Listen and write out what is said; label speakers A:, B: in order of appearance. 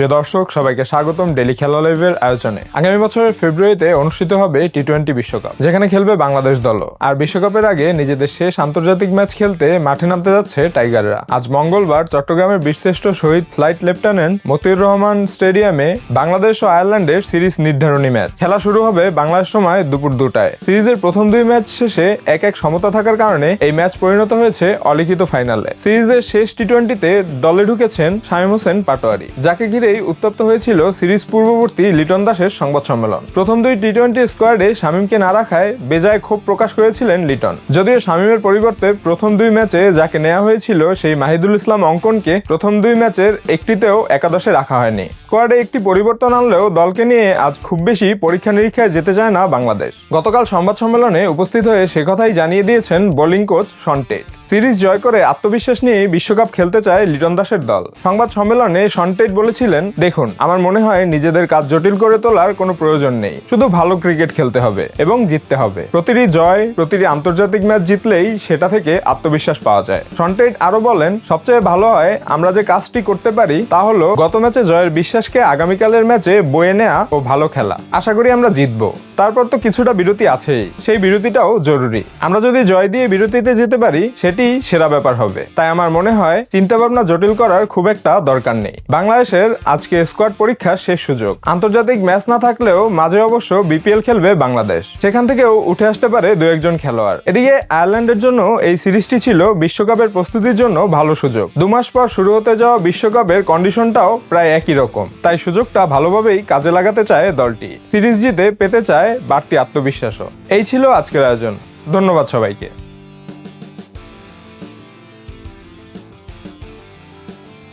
A: প্রিয় দর্শক, সবাইকে স্বাগতম ডেলি খেলা লাইভের আয়োজনে। আগামী বছরের ফেব্রুয়ারিতে অনুষ্ঠিত হবে টি টোয়েন্টি বিশ্বকাপ, যেখানে খেলবে বাংলাদেশ দলও। আর বিশ্বকাপের আগে নিজেদের শেষ আন্তর্জাতিক ম্যাচ খেলতে মাঠে নামতে যাচ্ছে টাইগাররা। আজ মঙ্গলবার চট্টগ্রামের বীরশ্রেষ্ঠ শহীদ ফ্লাইট লেফটেন্যান্ট মতিউর রহমান স্টেডিয়ামে বাংলাদেশ ও আয়ারল্যান্ডের সিরিজ নির্ধারণী ম্যাচ। খেলা শুরু হবে বাংলাদেশ সময় দুপুর দুটায়। সিরিজের প্রথম দুই ম্যাচ শেষে এক এক সমতা থাকার কারণে এই ম্যাচ পরিণত হয়েছে অলিখিত ফাইনালে। সিরিজের শেষ টি টোয়েন্টিতে দলে ঢুকেছেন শামীম হোসেন পাটোয়ারি, যাকে ঘিরেই উত্তপ্ত হয়েছিল সিরিজ পূর্ববর্তী লিটন দাসের সংবাদ সম্মেলন। প্রথম দুই টি টোয়েন্টি স্কোয়াডে শামীমকে না রাখায় বেজায় ক্ষোভ প্রকাশ করেছিলেন লিটন। যদিও শামীমের পরিবর্তে প্রথম দুই ম্যাচে যাকে নেওয়া হয়েছিল সেই মাহিদুল ইসলাম অঙ্কনকে প্রথম দুই ম্যাচের একটিতেও একাদশে রাখা হয়নি। স্কোয়াডে একটি পরিবর্তন আনলেও দলকে নিয়ে আজ খুব বেশি পরীক্ষা নিরীক্ষায় যেতে চায় না বাংলাদেশ। গতকাল সংবাদ সম্মেলনে উপস্থিত হয়ে সে কথাই জানিয়ে দিয়েছেন বোলিং কোচ সন্টেট সিরিজ জয় করে আত্মবিশ্বাস নিয়ে বিশ্বকাপ খেলতে চায় লিটন দাসের দল। সংবাদ সম্মেলনে সন্টেট বলেছিলেন দেখুন আমার মনে হয় নিজেদের কাজ জটিল করে তোলার কোনো প্রয়োজন নেই। শুধু ভালো ক্রিকেট খেলতে হবে এবং জিততে হবে। প্রতিটি জয়, প্রতিটি আন্তর্জাতিক ম্যাচ জিতলেই সেটা থেকে আত্মবিশ্বাস পাওয়া যায়। সন্টেট আরও বলেন, সবচেয়ে ভালো হয় আমরা যে কাজটি করতে পারি তা হলো গত ম্যাচে জয়ের বিশ্বাসকে আগামীকালের ম্যাচে বয়ে নেওয়া ও ভালো খেলা। আশা করি আমরা জিতবো। তারপর তো কিছুটা বিরতি আছেই। সেই বিরতিটাও জরুরি। আমরা যদি জয় দিয়ে বিরতিতে যেতে পারি, সেটি সেরা ব্যাপার হবে। তাই আমার মনে হয় চিন্তা ভাবনা জটিল করার খুব একটা দরকার নেই। বাংলাদেশের আজকে স্কোয়াড পরীক্ষার শেষ সুযোগ। আন্তর্জাতিক ম্যাচ না থাকলেও মাঝে অবশ্য বিপিএল খেলবে বাংলাদেশ। সেখান থেকেও উঠে আসতে পারে দু একজন খেলোয়াড়। এদিকে আয়ারল্যান্ডের জন্য এই সিরিজটি ছিল বিশ্বকাপের প্রস্তুতির জন্য ভালো সুযোগ। দু মাস পর শুরু হতে যাওয়া বিশ্বকাপের কন্ডিশনটাও প্রায় একই রকম। তাই সুযোগটা ভালোভাবেই কাজে লাগাতে চায় দলটি। সিরিজ জিতে পেতে চায় বাড়তি আত্মবিশ্বাসও। এই ছিল আজকের আয়োজন। ধন্যবাদ সবাইকে।